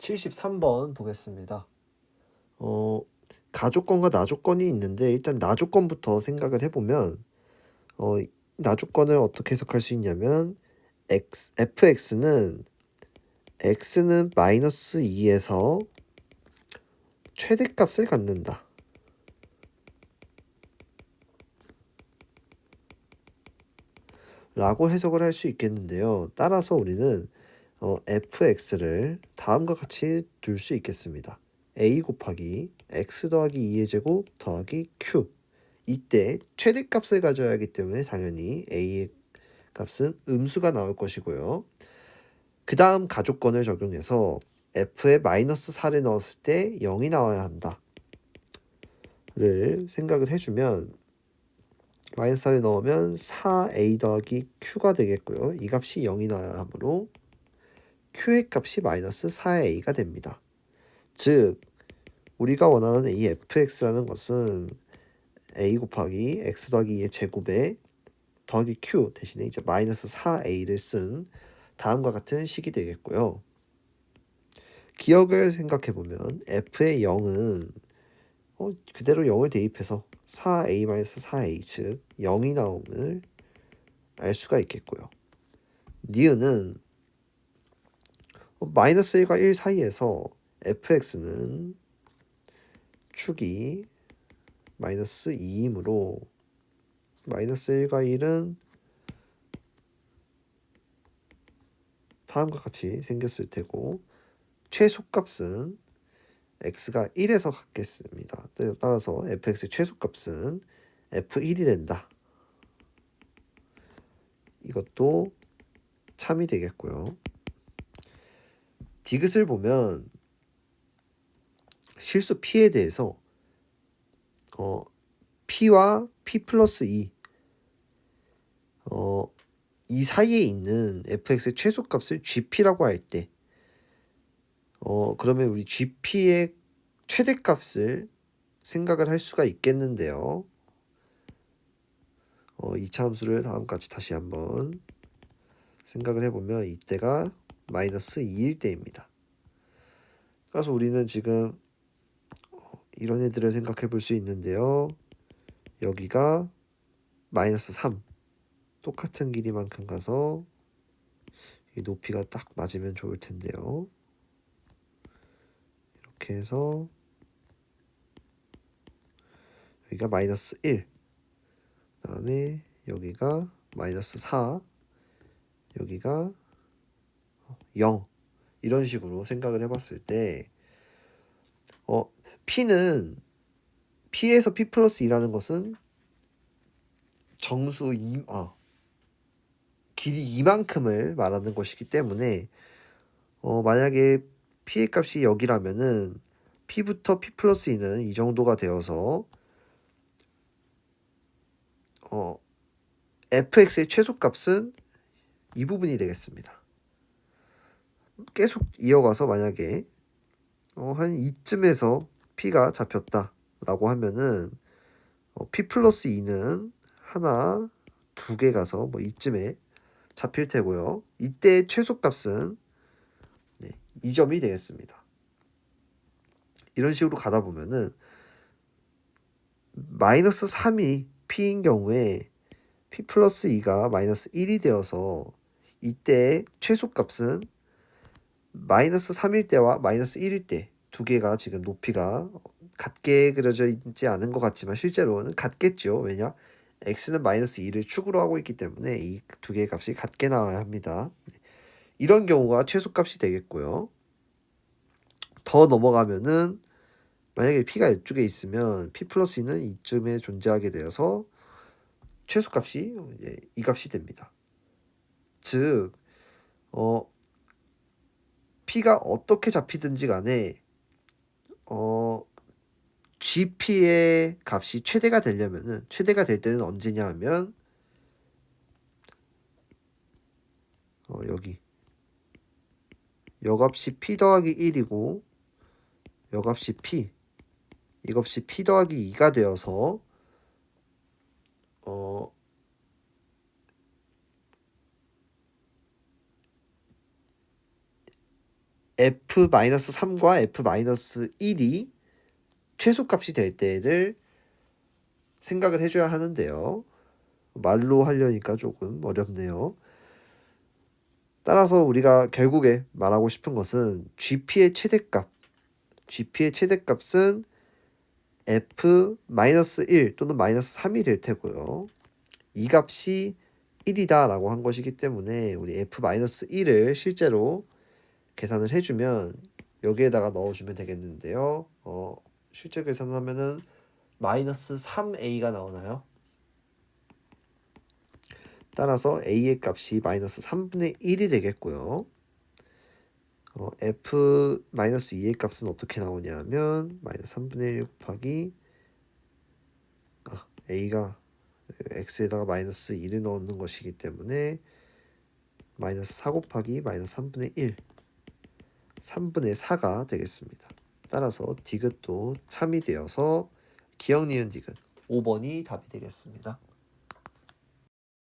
73번 보겠습니다. 어, 가조건과 나조건이 있는데 일단 나조건부터 생각을 해보면 어, 나조건을 어떻게 해석할 수 있냐면 x, fx는 x는 마이너스 2에서 최대값을 갖는다. 라고 해석을 할 수 있겠는데요. 따라서 우리는 어, fx를 다음과 같이 둘 수 있겠습니다. a 곱하기 x 더하기 2의 제곱 더하기 q 이때 최대값을 가져야 하기 때문에 당연히 a의 값은 음수가 나올 것이고요. 그 다음 가족권을 적용해서 f에 마이너스 4를 넣었을 때 0이 나와야 한다. 를 생각을 해주면 마이너스 4를 넣으면 4a 더하기 q가 되겠고요. 이 값이 0이 나야 하므로 q의 값이 마이너스 4a가 됩니다. 즉 우리가 원하는 이 fx라는 것은 a 곱하기 x 더하기 2의 제곱에 더하기 q 대신에 이제 마이너스 4a를 쓴 다음과 같은 식이 되겠고요. 기억을 생각해 보면 f의 0은 어, 그대로 0을 대입해서 4a-4a 즉 0이 나옴을 알 수가 있겠고요. 니은은 어, 마이너스 1과 1 사이에서 fx는 축이 마이너스 2이므로 마이너스 1과 1은 다음과 같이 생겼을 테고 최소값은 x가 1에서 같겠습니다. 따라서 fx의 최소값은 f1이 된다. 이것도 참이 되겠고요. 디귿을 보면 실수 p에 대해서 어, p와 p 플러스 2, 어, 이 사이에 있는 fx의 최소값을 gp라고 할 때, 어, 그러면 우리 gp의 최대값을 생각을 할 수가 있겠는데요. 어, 이차 함수를 다음과 같이 다시 한번 생각을 해보면 이때가 마이너스 2일 때입니다. 그래서 우리는 지금 이런 애들을 생각해 볼 수 있는데요. 여기가 마이너스 3 똑같은 길이만큼 가서 이 높이가 딱 맞으면 좋을 텐데요. 이렇게 해서 여기가 마이너스 1 그다음에 여기가 마이너스 4 여기가 0 이런 식으로 생각을 해봤을 때 어, P는 P에서 P 플러스 2라는 것은 정수 2, 아, 길이 이만큼을 말하는 것이기 때문에 어, 만약에 P의 값이 여기라면은 P부터 P 플러스 2는 이 정도가 되어서 어, fx의 최소값은 이 부분이 되겠습니다. 계속 이어가서 만약에 어, 한 이쯤에서 p가 잡혔다라고 하면은 어, p 플러스 2는 하나 두 개 가서 뭐 이쯤에 잡힐 테고요. 이때 최소값은 네, 2점이 되겠습니다. 이런 식으로 가다 보면은 마이너스 3이 p인 경우에 p 플러스 2가 마이너스 1이 되어서 이때 최소값은 마이너스 3일 때와 마이너스 1일 때 두 개가 지금 높이가 같게 그려져 있지 않은 것 같지만 실제로는 같겠죠. 왜냐? x는 마이너스 2를 축으로 하고 있기 때문에 이 두 개의 값이 같게 나와야 합니다. 이런 경우가 최소값이 되겠고요. 더 넘어가면은 만약에 p가 이쪽에 있으면 p 플러스는 이쯤에 존재하게 되어서 최소값이 이 값이 됩니다. 즉, 어, p가 어떻게 잡히든지 간에 어, GP의 값이 최대가 되려면은 최대가 될 때는 언제냐 하면 어, 여기. 여값이 p 더하기 1이고 여값이 p 이값이 p 더하기 2가 되어서 f-3과 f-1이 최소값이 될 때를 생각을 해줘야 하는데요. 말로 하려니까 조금 어렵네요. 따라서 우리가 결국에 말하고 싶은 것은 GP의 최대값, GP의 최대값은 f-1 또는 마이너스 3이 될 테고요. 이 값이 1이다라고 한 것이기 때문에 우리 f-1을 실제로 계산을 해주면 여기에다가 넣어주면 되겠는데요. 어, 실제 계산하면은 마이너스 3a가 나오나요? 따라서 a의 값이 마이너스 3분의 1이 되겠고요. 어, f 마이너스 2의 값은 어떻게 나오냐면 마이너스 3분의 1 곱하기 아, a가 x에다가 마이너스 2를 넣는 것이기 때문에 마이너스 4 곱하기 마이너스 3분의 1 3분의 4가 되겠습니다. 따라서 디귿도 참이 되어서 기억 니은 디귿 5번이 답이 되겠습니다.